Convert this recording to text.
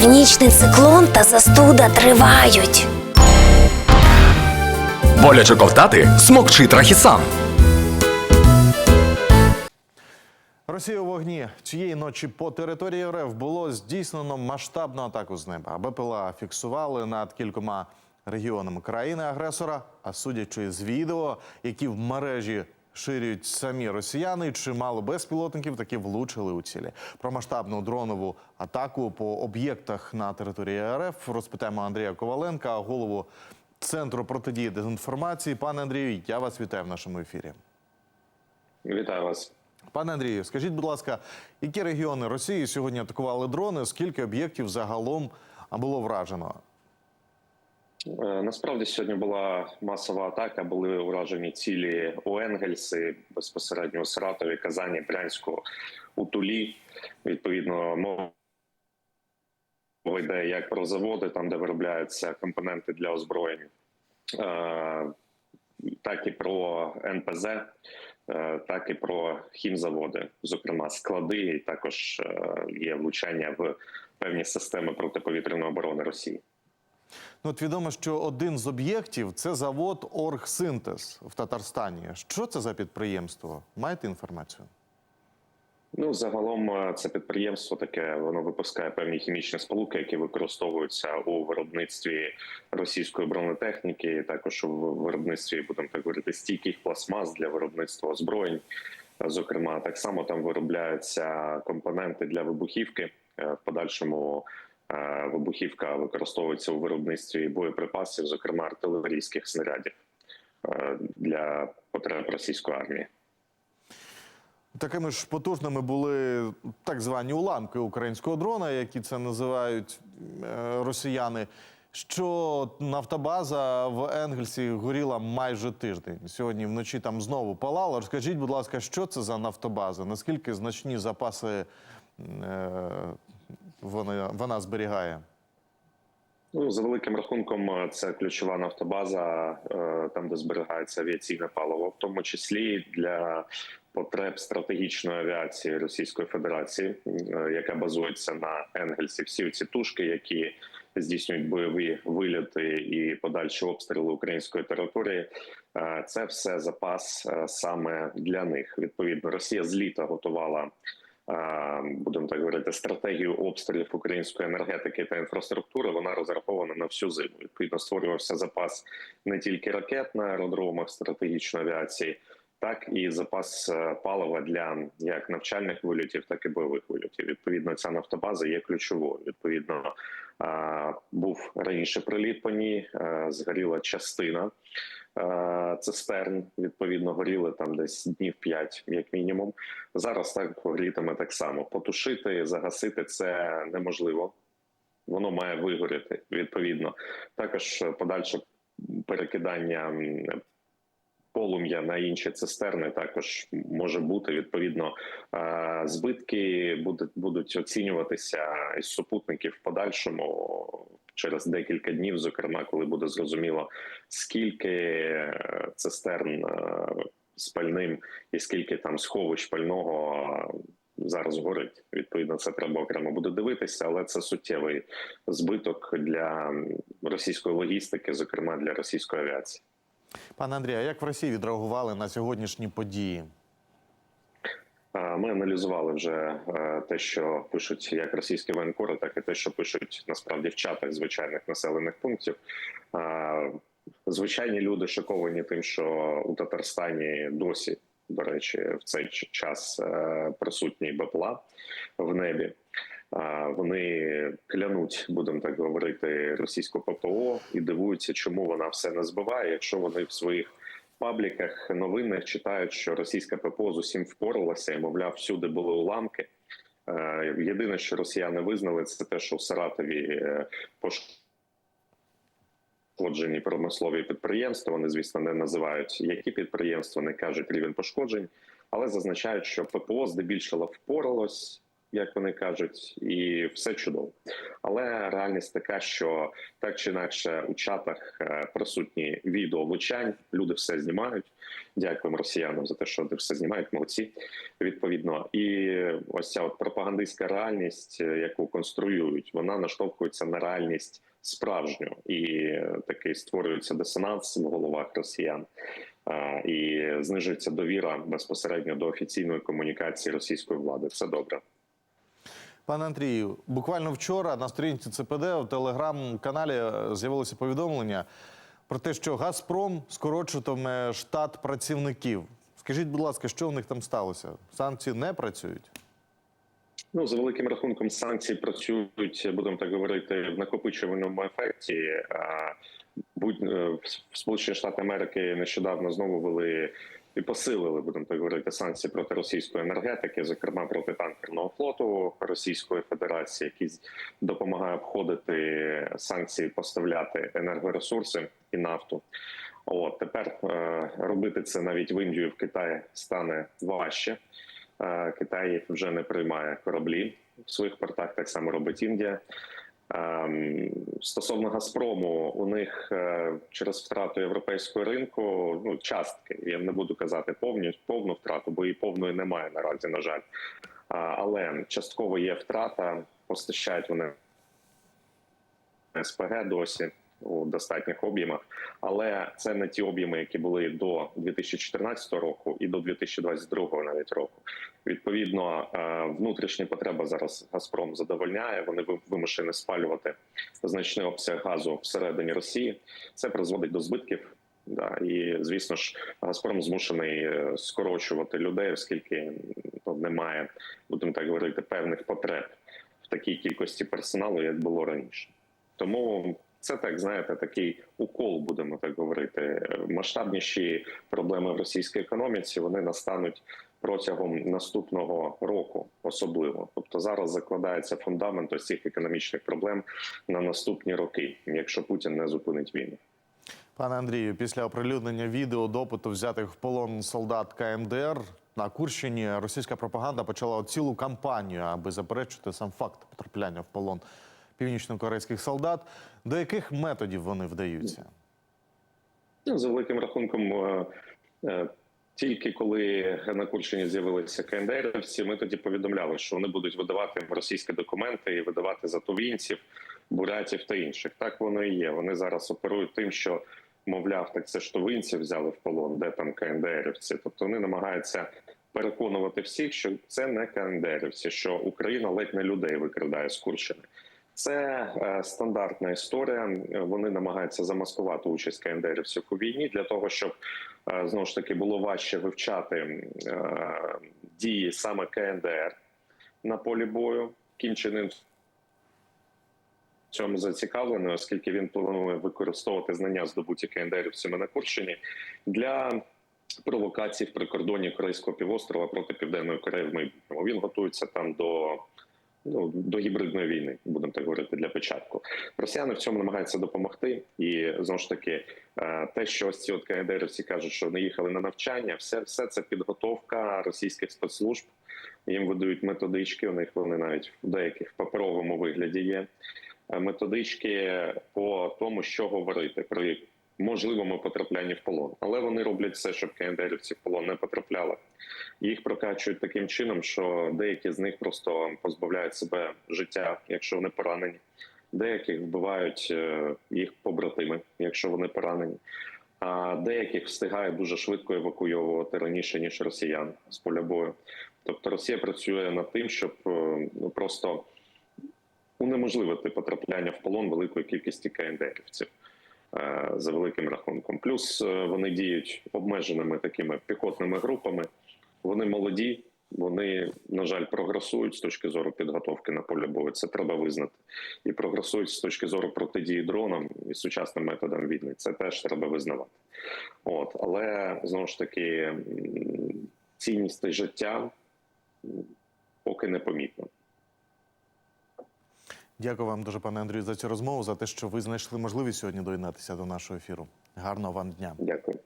Північний циклон та застуда тривають. Боляче ковтати смокчи трахісан. Росія у вогні цієї ночі по території РФ було здійснено масштабну атаку з неба. БПЛА фіксували над кількома регіонами країни-агресора. А судячи з відео, які в мережі ширюють самі росіяни, чимало безпілотників таки влучили у цілі. Про масштабну дронову атаку по об'єктах на території РФ розпитаємо Андрія Коваленка, голову центру протидії дезінформації. Пане Андрію, я вас вітаю в нашому ефірі. Вітаю вас. Пане Андрію, скажіть, будь ласка, які регіони Росії сьогодні атакували дрони? Скільки об'єктів загалом було вражено? Е, Насправді сьогодні була масова атака. Були уражені цілі у Енгельси, безпосередньо у Саратові, Казані, Брянську, у Тулі. Відповідно, мова йде як про заводи, там де виробляються компоненти для озброєнь, е, так і про НПЗ, е, так і про хімзаводи, зокрема склади, і також є влучання в певні системи протиповітряної оборони Росії. Ну, от відомо, що один з об'єктів це завод Оргсинтез в Татарстані. Що це за підприємство? Маєте інформацію? Ну, загалом е, це підприємство таке воно випускає певні хімічні сполуки, які використовуються у виробництві російської бронетехніки, також у виробництві, будемо так говорити, стійких пластмас для виробництва озброєнь. Зокрема, так само там виробляються компоненти для вибухівки. Е, В подальшому вибухівка використовується у виробництві боєприпасів, зокрема артилерійських снарядів е, для потреб російської армії. Такими ж потужними були так звані уламки українського дрона, які це називають е, росіяни. Що нафтобаза в Енгельсі горіла майже тиждень. Сьогодні вночі там знову палало. Розкажіть, будь ласка, що це за нафтобаза? Наскільки значні запаси е, вона, вона зберігає? Ну, за великим рахунком, е, це ключова нафтобаза, е, там де зберігається авіаційне паливо, в тому числі для потреб стратегічної авіації Російської Федерації, е, яка базується на Енгельсі. Всі ці тушки, які здійснюють бойові вильоти і подальші обстріли української території. Це все запас саме для них. Відповідно, Росія з літа готувала будемо так говорити, стратегію обстрілів української енергетики та інфраструктури. Вона розрахована на всю зиму. Відповідно, створювався запас не тільки ракет на аеродромах стратегічної авіації, так і запас е, палива для як навчальних вильотів, так і бойових вильотів. Відповідно, ця нафтобаза є ключовою. Відповідно, е, був раніше приліт по ній, е, згоріла частина цистерн. Відповідно, горіли там десь днів 5, як мінімум. Зараз так горітиме так само. Потушити, загасити це неможливо. Воно має вигоріти відповідно. Також подальше перекидання полум'я на інші цистерни також може бути. Відповідно, е, збитки будуть будуть оцінюватися із супутників в подальшому через декілька днів, зокрема, коли буде зрозуміло скільки е, цистерн е, з пальним і скільки там сховищ пального зараз горить. Відповідно, це треба окремо буде дивитися, але це суттєвий збиток для російської логістики, зокрема для російської авіації. Пане Андрію, як в Росії відреагували на сьогоднішні події? Е, Ми аналізували вже е, те, що пишуть як російські воєнкори, так і те, що пишуть насправді в чатах звичайних населених пунктів. Е, Звичайні люди шоковані тим, що у Татарстані досі, до речі, в цей час присутній БПЛА в небі. Вони клянуть, будемо так говорити, російську ППО і дивуються, чому вона все не збиває, якщо вони в своїх пабліках новинних читають, що російська ППО з усім впоралася і, мовляв, всюди були уламки. Е, Єдине, що росіяни визнали, це те, що в Саратові е, пошкоджені промислові підприємства. Вони, звісно, не називають які підприємства, не кажуть рівень пошкоджень, але зазначають, що ППО здебільшого впоралось як вони кажуть, і все чудово. Але реальність така, що так чи інакше у чатах е, присутні відео влучань, люди все знімають. Дякуємо росіянам за те, що вони все знімають. Молодці відповідно. І ось ця от пропагандистська реальність, е, яку конструюють, вона наштовхується на реальність справжню, і е, такий створюється дисонанс в головах росіян. І знижується довіра безпосередньо до офіційної комунікації російської влади. Все добре. Пане Андрію, буквально вчора на сторінці ЦПД у телеграм-каналі е, з'явилося повідомлення про те, що Газпром скорочуватиме штат працівників. Скажіть, будь ласка, що в них там сталося? Санкції не працюють? Ну, за великим рахунком, санкції працюють, будемо так говорити, в накопичувальному ефекті. Будь е, в Сполучені Штати Америки нещодавно знову вели і посилили, будемо так говорити, санкції проти російської енергетики, зокрема проти танкерного флоту Російської Федерації, який допомагає обходити санкції, поставляти енергоресурси і нафту. От тепер е, робити це навіть в Індію, в Китаї стане важче. Е, Китай вже не приймає кораблі в своїх портах, так само робить Індія. Ем, Стосовно Газпрому, у них е, через втрату європейського ринку ну частки. Я не буду казати повні повну втрату, бо і повної немає наразі, на жаль. Але частково є втрата, постачають вони СПГ досі у достатніх об'ємах, але це не ті об'єми, які були до 2014 року і до 2022 навіть року. Відповідно, е, внутрішні потреби зараз Газпром задовольняє. Вони ви- вимушені спалювати значний обсяг газу всередині Росії. Це призводить до збитків. Да, і звісно ж, Газпром змушений е, скорочувати людей, оскільки ну, немає, будемо так говорити, певних потреб в такій кількості персоналу, як було раніше. Тому це так знаєте, такий укол, будемо так говорити. Масштабніші проблеми в російській економіці вони настануть протягом наступного року, особливо. Тобто зараз закладається фундамент ось цих економічних проблем на наступні роки, якщо Путін не зупинить війну. Пане Андрію, після оприлюднення відео допиту взятих в полон солдат КНДР на Курщині російська пропаганда почала цілу кампанію, аби заперечити сам факт потрапляння в полон північно-корейських солдат. До яких методів вони вдаються? Ну, за великим рахунком, е, е, тільки коли на Курщині з'явилися КНДРівці, ми тоді повідомляли, що вони будуть видавати російські документи і видавати затовінців, бурятів та інших. Так воно і є. Вони зараз оперують тим, що мовляв, так це ж тувинців взяли в полон, де там КНДРівці. Тобто вони намагаються переконувати всіх, що це не КНДРівці, що Україна ледь не людей викрадає з Курщини. Це е, стандартна історія. Вони намагаються замаскувати участь КНДРівців у війні для того, щоб е, знову ж таки було важче вивчати е, дії саме КНДР на полі бою. Кінченим цьому зацікавлений, оскільки він планує використовувати знання здобуті КНДРівцями на Курщині для провокацій в прикордонні Корейського півострова проти Південної Кореї в майбутньому. Він готується там до ну, до гібридної війни, будемо так говорити, для початку. Росіяни в цьому намагаються допомогти, і знову ж таки, е, те, що ось ці от КНДРівці кажуть, що вони їхали на навчання, все, все це підготовка російських спецслужб. Їм видають методички. У них вони навіть в деяких паперовому вигляді є е, методички по тому, що говорити при можливому потраплянні в полон. Але вони роблять все, щоб КНДРівці в полон не потрапляли. Їх прокачують таким чином, що деякі з них просто позбавляють себе життя, якщо вони поранені. Деяких вбивають е, їх побратими, якщо вони поранені. А деяких встигають дуже швидко евакуйовувати раніше ніж росіян з поля бою. Тобто Росія працює над тим, щоб е, ну просто унеможливити потрапляння в полон великої кількості КНДРівців за великим рахунком. Плюс е, вони діють обмеженими такими піхотними групами. Вони молоді, вони, на жаль, прогресують з точки зору підготовки на полі бою. Це треба визнати. І прогресують з точки зору протидії дронам і сучасним методам війни. Це теж треба визнавати. От, але знову ж таки, цінність життя поки не помітно. Дякую вам дуже, пане Андрію, за цю розмову, за те, що ви знайшли можливість сьогодні доєднатися до нашого ефіру. Гарного вам дня. Дякую.